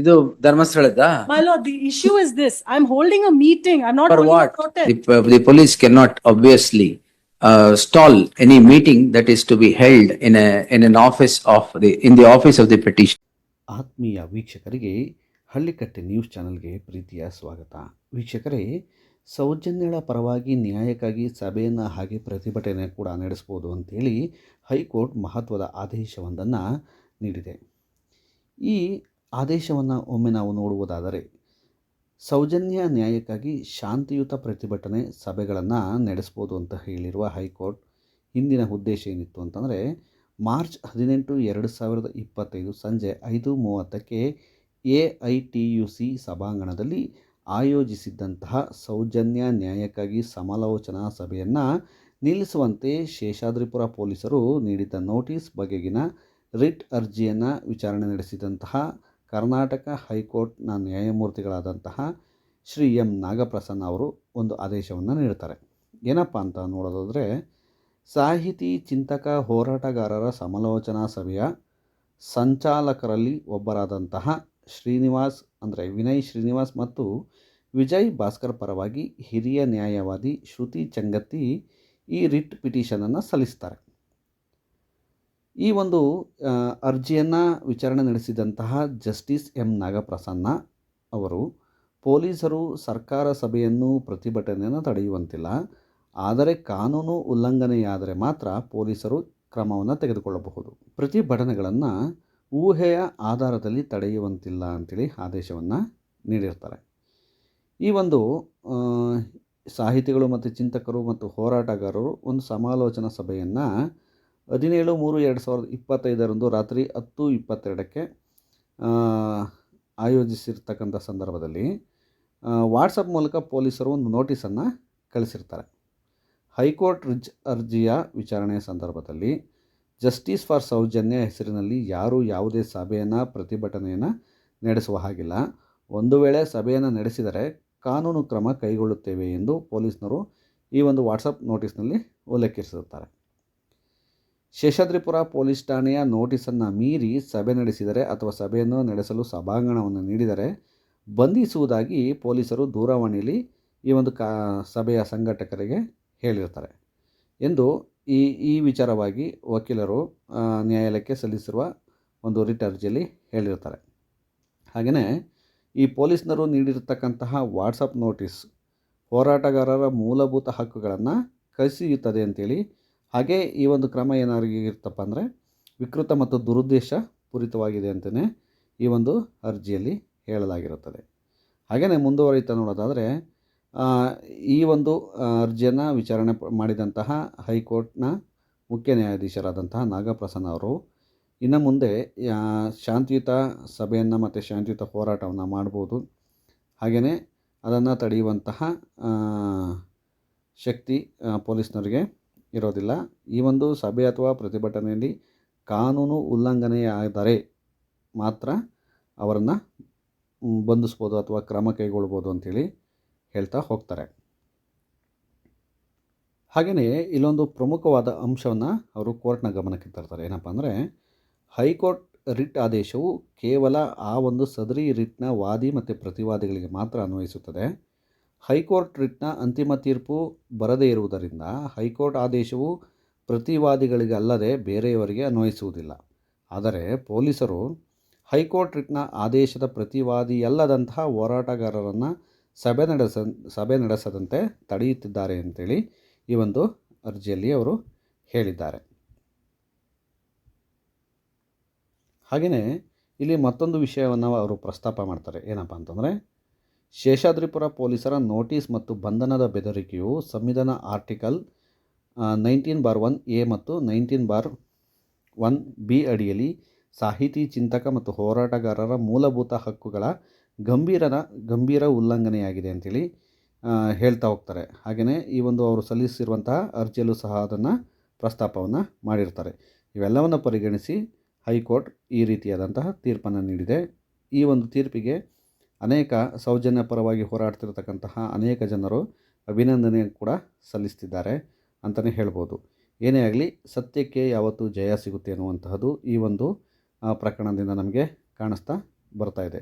ಇದು ಧರ್ಮಸ್ಥಳದ? Issue is this I am holding a meeting I not for what the police can not obviously stall any meeting that is to be held in in an office of the in the office of the petition ಆತ್ಮೀಯ ವೀಕ್ಷಕರಿಗೆ ಹಳ್ಳಿಕಟ್ಟೆ news ಚಾನೆಲ್ಗೆ ಪ್ರೀತಿಯ ಸ್ವಾಗತ. ವೀಕ್ಷಕರೇ ಸೌಜನ್ಯಗಳ ಪರವಾಗಿ ನ್ಯಾಯಕ್ಕಾಗಿ ಸಭೆಯನ್ನು ಹಾಗೆ ಪ್ರತಿಭಟನೆ ಕೂಡ ನಡೆಸಬಹುದು ಅಂತ ಹೇಳಿ ಹೈಕೋರ್ಟ್ ಮಹತ್ವದ ಆದೇಶವೊಂದನ್ನು ನೀಡಿದೆ. ಈ ಆದೇಶವನ್ನು ಒಮ್ಮೆ ನಾವು ನೋಡುವುದಾದರೆ, ಸೌಜನ್ಯ ನ್ಯಾಯಕ್ಕಾಗಿ ಶಾಂತಿಯುತ ಪ್ರತಿಭಟನೆ ಸಭೆಗಳನ್ನು ನಡೆಸ್ಬೋದು ಅಂತ ಹೇಳಿರುವ ಹೈಕೋರ್ಟ್ ಹಿಂದಿನ ಉದ್ದೇಶ ಏನಿತ್ತು ಅಂತಂದರೆ, ಮಾರ್ಚ್ ಹದಿನೆಂಟು ಎರಡು ಸಾವಿರದ ಇಪ್ಪತ್ತೈದು ಸಂಜೆ ಐದು ಮೂವತ್ತಕ್ಕೆ A I T U C ಸಭಾಂಗಣದಲ್ಲಿ ಆಯೋಜಿಸಿದ್ದಂತಹ ಸೌಜನ್ಯ ನ್ಯಾಯಕ್ಕಾಗಿ ಸಮಾಲೋಚನಾ ಸಭೆಯನ್ನು ನಿಲ್ಲಿಸುವಂತೆ ಶೇಷಾದ್ರಿಪುರ ಪೊಲೀಸರು ನೀಡಿದ್ದ ನೋಟಿಸ್ ಬಗೆಗಿನ ರಿಟ್ ಅರ್ಜಿಯನ್ನು ವಿಚಾರಣೆ ನಡೆಸಿದಂತಹ ಕರ್ನಾಟಕ ಹೈಕೋರ್ಟ್ನ ನ್ಯಾಯಮೂರ್ತಿಗಳಾದಂತಹ ಶ್ರೀ ಎಂ ನಾಗಪ್ರಸನ್ನ ಅವರು ಒಂದು ಆದೇಶವನ್ನು ನೀಡ್ತಾರೆ. ಏನಪ್ಪ ಅಂತ ನೋಡೋದಾದರೆ, ಸಾಹಿತಿ, ಚಿಂತಕ, ಹೋರಾಟಗಾರರ ಸಮಾಲೋಚನಾ ಸಭೆಯ ಸಂಚಾಲಕರಲ್ಲಿ ಒಬ್ಬರಾದಂತಹ ಶ್ರೀನಿವಾಸ್, ಅಂದರೆ ವಿನಯ್ ಶ್ರೀನಿವಾಸ್ ಮತ್ತು ವಿಜಯ್ ಭಾಸ್ಕರ್ ಪರವಾಗಿ ಹಿರಿಯ ನ್ಯಾಯವಾದಿ ಶ್ರುತಿ ಚಂಗತ್ತಿ ಈ ರಿಟ್ ಪಿಟಿಷನನ್ನು ಸಲ್ಲಿಸ್ತಾರೆ. ಈ ಒಂದು ಅರ್ಜಿಯನ್ನು ವಿಚಾರಣೆ ನಡೆಸಿದಂತಹ ಜಸ್ಟಿಸ್ ಎಂ. ನಾಗಪ್ರಸನ್ನ ಅವರು ಪೊಲೀಸರು ಸರ್ಕಾರ ಸಭೆಯನ್ನು ಪ್ರತಿಭಟನೆಯನ್ನು ತಡೆಯುವಂತಿಲ್ಲ. ಆದರೆ ಕಾನೂನು ಉಲ್ಲಂಘನೆಯಾದರೆ ಮಾತ್ರ ಪೊಲೀಸರು ಕ್ರಮವನ್ನು ತೆಗೆದುಕೊಳ್ಳಬಹುದು. ಪ್ರತಿಭಟನೆಗಳನ್ನು ಊಹೆಯ ಆಧಾರದಲ್ಲಿ ತಡೆಯುವಂತಿಲ್ಲ ಅಂತೇಳಿ ಆದೇಶವನ್ನು ನೀಡಿರ್ತಾರೆ. ಈ ಒಂದು ಸಾಹಿತಿಗಳು ಮತ್ತು ಚಿಂತಕರು ಮತ್ತು ಹೋರಾಟಗಾರರು ಒಂದು ಸಮಾಲೋಚನಾ ಸಭೆಯನ್ನು ಹದಿನೇಳು ಮೂರು ಎರಡು ಸಾವಿರದ ಇಪ್ಪತ್ತೈದರಂದು ರಾತ್ರಿ ಹತ್ತು ಇಪ್ಪತ್ತೆರಡಕ್ಕೆ ಆಯೋಜಿಸಿರ್ತಕ್ಕಂಥ ಸಂದರ್ಭದಲ್ಲಿ ವಾಟ್ಸಪ್ ಮೂಲಕ ಪೊಲೀಸರು ಒಂದು ನೋಟಿಸನ್ನು ಕಳಿಸಿರ್ತಾರೆ. ಹೈಕೋರ್ಟ್ ರಿಜ್ ಅರ್ಜಿಯ ವಿಚಾರಣೆಯ ಸಂದರ್ಭದಲ್ಲಿ ಜಸ್ಟಿಸ್ ಫಾರ್ ಸೌಜನ್ಯ ಹೆಸರಿನಲ್ಲಿ ಯಾರೂ ಯಾವುದೇ ಸಭೆಯನ್ನು, ಪ್ರತಿಭಟನೆಯನ್ನು ನಡೆಸುವ ಹಾಗಿಲ್ಲ. ಒಂದು ವೇಳೆ ಸಭೆಯನ್ನು ನಡೆಸಿದರೆ ಕಾನೂನು ಕ್ರಮ ಕೈಗೊಳ್ಳುತ್ತೇವೆ ಎಂದು ಪೊಲೀಸ್ನರು ಈ ಒಂದು ವಾಟ್ಸಪ್ ನೋಟಿಸ್ನಲ್ಲಿ ಉಲ್ಲೇಖಿಸಿರುತ್ತಾರೆ. ಶೇಷಾದ್ರಿಪುರ ಪೊಲೀಸ್ ಠಾಣೆಯ ನೋಟಿಸನ್ನು ಮೀರಿ ಸಭೆ ನಡೆಸಿದರೆ ಅಥವಾ ಸಭೆಯನ್ನು ನಡೆಸಲು ಸಭಾಂಗಣವನ್ನು ನೀಡಿದರೆ ಬಂಧಿಸುವುದಾಗಿ ಪೊಲೀಸರು ದೂರವಾಣಿಯಲ್ಲಿ ಈ ಒಂದು ಕಾ, ಸಭೆಯ ಸಂಘಟಕರಿಗೆ ಹೇಳಿರ್ತಾರೆ ಎಂದು ಈ ಈ ವಿಚಾರವಾಗಿ ವಕೀಲರು ನ್ಯಾಯಾಲಯಕ್ಕೆ ಸಲ್ಲಿಸಿರುವ ಒಂದು ರಿಟ್ ಅರ್ಜಿಯಲ್ಲಿ ಹೇಳಿರ್ತಾರೆ ಹಾಗೆಯೇ ಈ ಪೊಲೀಸ್ನರು ನೀಡಿರತಕ್ಕಂತಹ ವಾಟ್ಸಪ್ ನೋಟಿಸ್ ಹೋರಾಟಗಾರರ ಮೂಲಭೂತ ಹಕ್ಕುಗಳನ್ನು ಕಸಿಯುತ್ತದೆ ಅಂತೇಳಿ ಹಾಗೆ ಈ ಒಂದು ಕ್ರಮ ಏನಾಗಿರ್ತಪ್ಪ ಅಂದರೆ ವಿಕೃತ ಮತ್ತು ದುರುದ್ದೇಶ ಪೂರಿತವಾಗಿದೆ ಅಂತಲೇ ಈ ಒಂದು ಅರ್ಜಿಯಲ್ಲಿ ಹೇಳಲಾಗಿರುತ್ತದೆ. ಹಾಗೆಯೇ ಮುಂದುವರಿತಾ ನೋಡೋದಾದರೆ ಈ ಒಂದು ಅರ್ಜಿಯನ್ನು ವಿಚಾರಣೆ ಮಾಡಿದಂತಹ ಹೈಕೋರ್ಟ್ನ ಮುಖ್ಯ ನ್ಯಾಯಾಧೀಶರಾದಂತಹ ನಾಗಪ್ರಸನ್ನ ಅವರು ಇನ್ನು ಮುಂದೆ ಶಾಂತಿಯುತ ಸಭೆಯನ್ನು ಮತ್ತು ಶಾಂತಿಯುತ ಹೋರಾಟವನ್ನು ಮಾಡ್ಬೋದು. ಹಾಗೆಯೇ ಅದನ್ನು ತಡೆಯುವಂತಹ ಶಕ್ತಿ ಪೊಲೀಸ್ನವರಿಗೆ ಇರೋದಿಲ್ಲ. ಈ ಒಂದು ಸಭೆ ಅಥವಾ ಪ್ರತಿಭಟನೆಯಲ್ಲಿ ಕಾನೂನು ಉಲ್ಲಂಘನೆಯಾದರೆ ಮಾತ್ರ ಅವರನ್ನು ಬಂಧಿಸ್ಬೋದು ಅಥವಾ ಕ್ರಮ ಕೈಗೊಳ್ಬೋದು ಅಂತೇಳಿ ಹೇಳ್ತಾ ಹೋಗ್ತಾರೆ. ಹಾಗೆಯೇ ಇಲ್ಲೊಂದು ಪ್ರಮುಖವಾದ ಅಂಶವನ್ನು ಅವರು ಕೋರ್ಟ್ನ ಗಮನಕ್ಕೆ ತರ್ತಾರೆ. ಏನಪ್ಪ ಅಂದರೆ ಹೈಕೋರ್ಟ್ ರಿಟ್ ಆದೇಶವು ಕೇವಲ ಆ ಒಂದು ಸದರಿ ರಿಟ್ನ ವಾದಿ ಮತ್ತು ಪ್ರತಿವಾದಿಗಳಿಗೆ ಮಾತ್ರ ಅನ್ವಯಿಸುತ್ತದೆ. ಹೈಕೋರ್ಟ್ ರಿಟ್ನ ಅಂತಿಮ ತೀರ್ಪು ಬರದೇ ಇರುವುದರಿಂದ ಹೈಕೋರ್ಟ್ ಆದೇಶವು ಪ್ರತಿವಾದಿಗಳಿಗೆ ಅಲ್ಲದೆ ಬೇರೆಯವರಿಗೆ ಅನ್ವಯಿಸುವುದಿಲ್ಲ. ಆದರೆ ಪೊಲೀಸರು ಹೈಕೋರ್ಟ್ ರಿಟ್ನ ಆದೇಶದ ಪ್ರತಿವಾದಿಯಲ್ಲದಂತಹ ಹೋರಾಟಗಾರರನ್ನು ಸಭೆ ನಡೆಸ, ಸಭೆ ನಡೆಸದಂತೆ ತಡೆಯುತ್ತಿದ್ದಾರೆ ಅಂತೇಳಿ ಈ ಒಂದು ಅರ್ಜಿಯಲ್ಲಿ ಅವರು ಹೇಳಿದ್ದಾರೆ. ಹಾಗೆಯೇ ಇಲ್ಲಿ ಮತ್ತೊಂದು ವಿಷಯವನ್ನು ಅವರು ಪ್ರಸ್ತಾಪ ಮಾಡ್ತಾರೆ. ಏನಪ್ಪ ಅಂತಂದರೆ ಶೇಷಾದ್ರಿಪುರ ಪೊಲೀಸರ ನೋಟಿಸ್ ಮತ್ತು ಬಂಧನದ ಬೆದರಿಕೆಯು ಸಂವಿಧಾನ article nineteen bar one A ಮತ್ತು ನೈನ್ಟೀನ್ ಬಾರ್ ಒನ್ ಬಿ ಅಡಿಯಲ್ಲಿ ಸಾಹಿತಿ ಚಿಂತಕ ಮತ್ತು ಹೋರಾಟಗಾರರ ಮೂಲಭೂತ ಹಕ್ಕುಗಳ ಗಂಭೀರನ ಗಂಭೀರ ಉಲ್ಲಂಘನೆಯಾಗಿದೆ ಅಂತೇಳಿ ಆ, ಹೇಳ್ತಾ ಹೋಗ್ತಾರೆ. ಹಾಗೆಯೇ ಈ ಒಂದು ಅವರು ಸಲ್ಲಿಸಿರುವಂತಹ ಅರ್ಜಿಯಲ್ಲೂ ಸಹ ಅದನ್ನು ಪ್ರಸ್ತಾಪವನ್ನು ಮಾಡಿರ್ತಾರೆ. ಇವೆಲ್ಲವನ್ನು ಪರಿಗಣಿಸಿ ಹೈಕೋರ್ಟ್ ಈ ರೀತಿಯಾದಂತಹ ತೀರ್ಪನ್ನು ನೀಡಿದೆ. ಈ ಒಂದು ತೀರ್ಪಿಗೆ ಅನೇಕ ಸೌಜನ್ಯ ಪರವಾಗಿ ಹೋರಾಡ್ತಿರತಕ್ಕಂತಹ ಅನೇಕ ಜನರು ಅಭಿನಂದನೆ ಕೂಡ ಸಲ್ಲಿಸ್ತಿದ್ದಾರೆ ಅಂತಲೇ ಹೇಳ್ಬೋದು. ಏನೇ ಆಗಲಿ ಸತ್ಯಕ್ಕೆ ಯಾವತ್ತೂ ಜಯ ಸಿಗುತ್ತೆ ಅನ್ನುವಂತಹದ್ದು ಈ ಒಂದು ಪ್ರಕರಣದಿಂದ ನಮಗೆ ಕಾಣಿಸ್ತಾ ಬರ್ತಾ ಇದೆ.